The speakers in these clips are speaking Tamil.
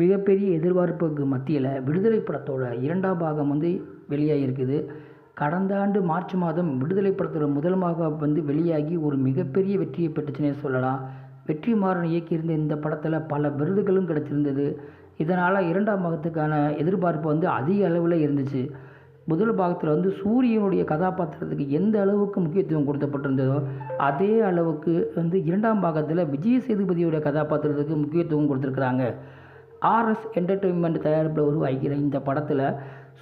மிகப்பெரிய எதிர்பார்ப்புக்கு மத்தியில் விடுதலை படத்தோட இரண்டாம் பாகம் வந்து வெளியாகிருக்குது கடந்த ஆண்டு மார்ச் மாதம் விடுதலை படத்தோட முதல் பாகம் வந்து வெளியாகி ஒரு மிகப்பெரிய வெற்றியை பெற்றுச்சுனே சொல்லலாம். வெற்றிமாறன் இயக்கியிருந்த இந்த படத்தில் பல விருதுகளும் கிடைச்சிருந்தது. இதனால் இரண்டாம் பாகத்துக்கான எதிர்பார்ப்பு வந்து அதிக அளவில் இருந்துச்சு. முதல் பாகத்தில் வந்து சூரியனுடைய கதாபாத்திரத்துக்கு எந்த அளவுக்கு முக்கியத்துவம் கொடுக்கப்பட்டிருந்ததோ அதே அளவுக்கு வந்து இரண்டாம் பாகத்தில் விஜய் சேதுபதியோட கதாபாத்திரத்துக்கு முக்கியத்துவம் கொடுத்துருக்குறாங்க. ஆர்எஸ் என்டர்டெயின்மெண்ட் தயாரிப்பில் உருவாகிற இந்த படத்தில்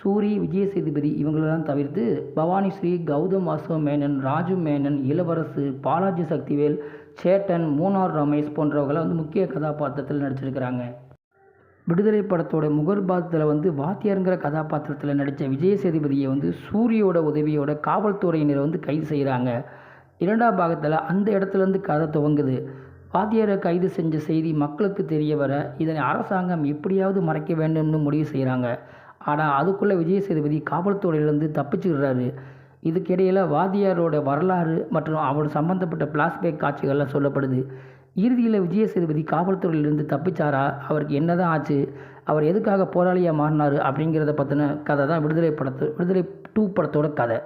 சூரி விஜய சேதுபதி இவங்களெல்லாம் தவிர்த்து பவானி ஸ்ரீ கௌதம் வாசவ மேனன் ராஜு மேனன் இளவரசு பாலாஜி சக்திவேல் சேட்டன் மூனார் ரமேஷ் போன்றவர்களை வந்து முக்கிய கதாபாத்திரத்தில் நடிச்சிருக்கிறாங்க. விடுதலை படத்தோட முகர்பாதத்தில் வந்து வாத்தியாருங்கிற கதாபாத்திரத்தில் நடித்த விஜய சேதுபதியை வந்து சூரியோட உதவியோட காவல்துறையினர் வந்து கைது செய்கிறாங்க இரண்டாம் பாகத்தில் அந்த இடத்துலேருந்து கதை துவங்குது. வாத்தியாரை கைது செஞ்ச செய்தி மக்களுக்கு தெரிய வர இதனை அரசாங்கம் எப்படியாவது மறைக்க வேண்டும்னு முடிவு செய்கிறாங்க ஆனால் அதுக்குள்ளே விஜய் சேதுபதி காவல்துறையிலேருந்து தப்பிச்சுக்கிறாரு இதுக்கிடையில் வாத்தியாரோட வரலாறு மற்றும் அவர் சம்மந்தப்பட்ட பிளாஸ்பேக் காட்சிகள்லாம் சொல்லப்படுது. இறுதியில் விஜய சேதுபதி காவல்துறையிலிருந்து தப்பிச்சாரா? அவருக்கு என்னதான் ஆச்சு? அவர் எதுக்காக போராளியாக மாறினார் அப்படிங்கிறத பற்றின கதை தான் விடுதலை படத்து விடுதலை டூ படத்தோட கதை.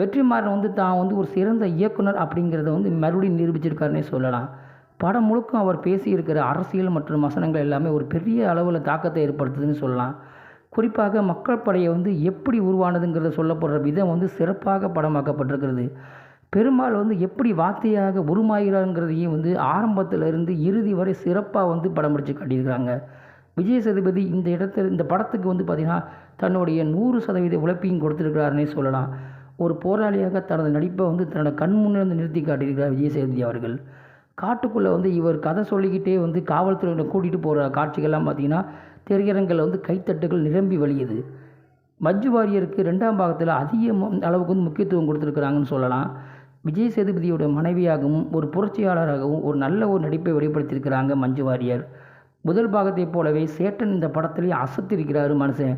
வெற்றிமாறன் வந்து தான் வந்து ஒரு சிறந்த இயக்குனர் அப்படிங்கிறத வந்து மறுபடியும் நிரூபிச்சிருக்காருன்னே சொல்லலாம். படம் முழுக்கும் அவர் பேசியிருக்கிற அரசியல் மற்றும் வசனங்கள் எல்லாமே ஒரு பெரிய அளவில் தாக்கத்தை ஏற்படுத்துதுன்னு சொல்லலாம். குறிப்பாக மக்கள் படையை வந்து எப்படி உருவானதுங்கிறத சொல்லப்படுற விதம் வந்து சிறப்பாக படமாக்கப்பட்டிருக்கிறது. பெருமாள் வந்து எப்படி வார்த்தையாக உருமாகிறாங்கிறதையும் வந்து ஆரம்பத்திலிருந்து இறுதி வரை சிறப்பாக வந்து படம் பிடிச்சி காட்டியிருக்கிறாங்க. விஜய் சேதுபதி இந்த இடத்துல இந்த படத்துக்கு வந்து பார்த்திங்கன்னா தன்னுடைய நூறு சதவீத உழைப்பையும் கொடுத்துருக்கிறாருன்னே சொல்லலாம். ஒரு போராளியாக தனது நடிப்பை வந்து தன்னோட கண் முன்னே வந்து நிறுத்தி காட்டியிருக்கிறார் விஜய் சேதுபதி அவர்கள். காட்டுக்குள்ளே வந்து இவர் கதை சொல்லிக்கிட்டே வந்து காவல்துறையினை கூட்டிகிட்டு போகிற காட்சிகள்லாம் பார்த்திங்கன்னா திரையரங்கில் வந்து கைத்தட்டுகள் நிரம்பி வழியுது. மஞ்சு வாரியருக்கு ரெண்டாம் பாகத்தில் அதிக அளவுக்கு வந்து முக்கியத்துவம் கொடுத்துருக்குறாங்கன்னு சொல்லலாம். விஜய் சேதுபதியோட மனைவியாகவும் ஒரு புரட்சியாளராகவும் ஒரு நல்ல ஒரு நடிப்பை வெளிப்படுத்தியிருக்கிறாங்க மஞ்சு வாரியர். முதல் பாகத்தைப் போலவே சேட்டன் இந்த படத்துலேயே அசத்திருக்கிறாரு மனுஷன்.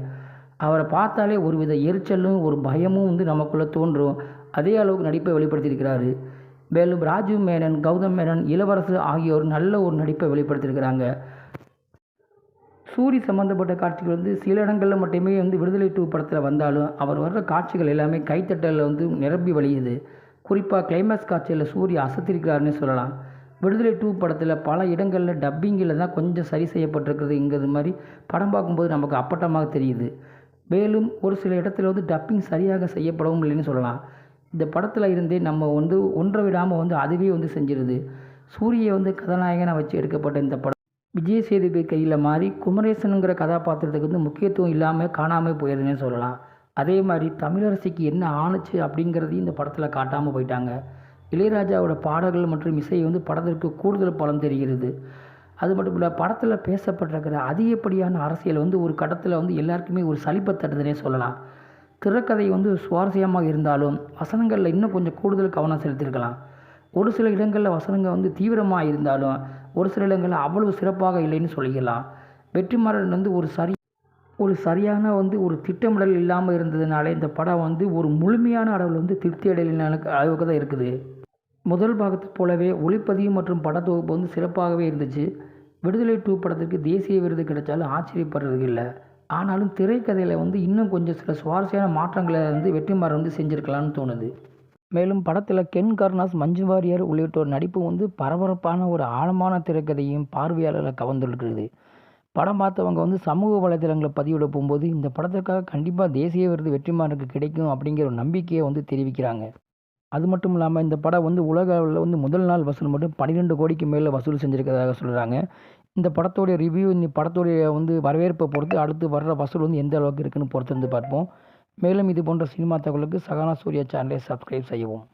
அவரை பார்த்தாலே ஒரு வித எரிச்சலும் ஒரு பயமும் வந்து நமக்குள்ளே தோன்றும். அதே அளவுக்கு நடிப்பை வெளிப்படுத்தியிருக்கிறாரு. மேலும் ராஜு மேனன் கௌதம் மேனன் இளவரசு ஆகியோர் நல்ல ஒரு நடிப்பை வெளிப்படுத்தியிருக்கிறாங்க. சூரி சம்மந்தப்பட்ட காட்சிகள் வந்து சில இடங்களில் மட்டுமே வந்து விடுதலை டூ படத்தில் வந்தாலும் அவர் வர்ற காட்சிகள் எல்லாமே கைத்தட்டலில் வந்து நிரம்பி வழியுது. குறிப்பாக கிளைமேக்ஸ் காட்சியில் சூரிய அசத்திருக்கிறாருன்னு சொல்லலாம். விடுதலை டூ படத்தில் பல இடங்களில் டப்பிங்கில் தான் கொஞ்சம் சரி செய்யப்பட்டிருக்கிறது இங்கிறது மாதிரி படம் பார்க்கும்போது நமக்கு அப்பட்டமாக தெரியுது. மேலும் ஒரு சில இடத்துல வந்து டப்பிங் சரியாக செய்யப்படவும் இல்லைன்னு சொல்லலாம். இந்த படத்தில் இருந்தே நம்ம வந்து ஒன்றை விடாமல் வந்து அதுவே வந்து செஞ்சிருது. சூரியை வந்து கதாநாயகனை வச்சு எடுக்கப்பட்ட இந்த படம். விஜய் சேதுபதி கையில் மாறி குமரேசனுங்கிற கதாபாத்திரத்துக்கு வந்து முக்கியத்துவம் இல்லாமல் காணாமல் போயிருதுன்னு சொல்லலாம். அதே மாதிரி தமிழரசிக்கு என்ன ஆணுச்சு அப்படிங்கிறதையும் இந்த படத்தில் காட்டாமல் போயிட்டாங்க. இளையராஜாவோட பாடல்கள் மற்றும் இசை வந்து படத்திற்கு கூடுதல் பலம் தெரிகிறது. அது மட்டும் இல்லை படத்தில் பேசப்பட்டிருக்கிற அதிகப்படியான அரசியல் வந்து ஒரு கட்டத்தில் வந்து எல்லாருக்குமே ஒரு சலிப்பை தட்டுதுன்னே சொல்லலாம். திரைக்கதை வந்து சுவாரஸ்யமாக இருந்தாலும் வசனங்களில் இன்னும் கொஞ்சம் கூடுதல் கவனம் செலுத்தியிருக்கலாம். ஒரு சில இடங்களில் வசனங்கள் வந்து தீவிரமாக இருந்தாலும் ஒரு சில இடங்களில் அவ்வளவு சிறப்பாக இல்லைன்னு சொல்லிக்கலாம். வெற்றிமாறன் வந்து ஒரு சரி ஒரு சரியான வந்து ஒரு திட்டமிடல் இல்லாமல் இருந்ததுனால இந்த படம் வந்து ஒரு முழுமையான அளவில் வந்து திருப்தி அடையின அளவுக்கு தான் இருக்குது. முதல் பாகத்தை போலவே ஒளிப்பதிவு மற்றும் படத்தொகுப்பு வந்து சிறப்பாகவே இருந்துச்சு. விடுதலை டூ படத்துக்கு தேசிய விருது கிடைச்சாலும் ஆச்சரியப்படுறதுக்கு இல்லை ஆனாலும் திரைக்கதையில் வந்து இன்னும் கொஞ்சம் சில சுவாரஸ்யமான மாற்றங்களை வந்து வெற்றிமாறன் வந்து செஞ்சுருக்கலாம்னு தோணுது. மேலும் படத்தில் கென் கருணாஸ் மஞ்சு வாரியர் உள்ளிட்டோர் நடிப்பு வந்து பரபரப்பான ஒரு ஆழமான திரைக்கதையும் பார்வையாளர்களை கவர்ந்துருக்கிறது. படம் பார்த்தவங்க வந்து சமூக வலைதளங்களை பதிவிட போகும்போது இந்த படத்துக்காக கண்டிப்பாக தேசிய விருது வெற்றிமாறனுக்கு கிடைக்கும் அப்படிங்கிற ஒரு நம்பிக்கையை வந்து தெரிவிக்கிறாங்க. அது மட்டும் இல்லாமல் இந்த படம் வந்து உலக அளவில் வந்து முதல் நாள் வசூல் மட்டும் பன்னிரெண்டு கோடிக்கு மேலே வசூல் செஞ்சுருக்கிறதாக சொல்கிறாங்க இந்த படத்தோடைய ரிவ்யூ இந்த படத்தோடைய வந்து வரவேற்பை பொறுத்து அடுத்து வர்ற வசூல் வந்து எந்த அளவுக்கு இருக்குன்னு பொறுத்து வந்து பார்ப்போம். மேலும் இது போன்ற சினிமா தகவலுக்கு சகானா சூர்யா சேனலை சப்ஸ்கிரைப் செய்யவும்.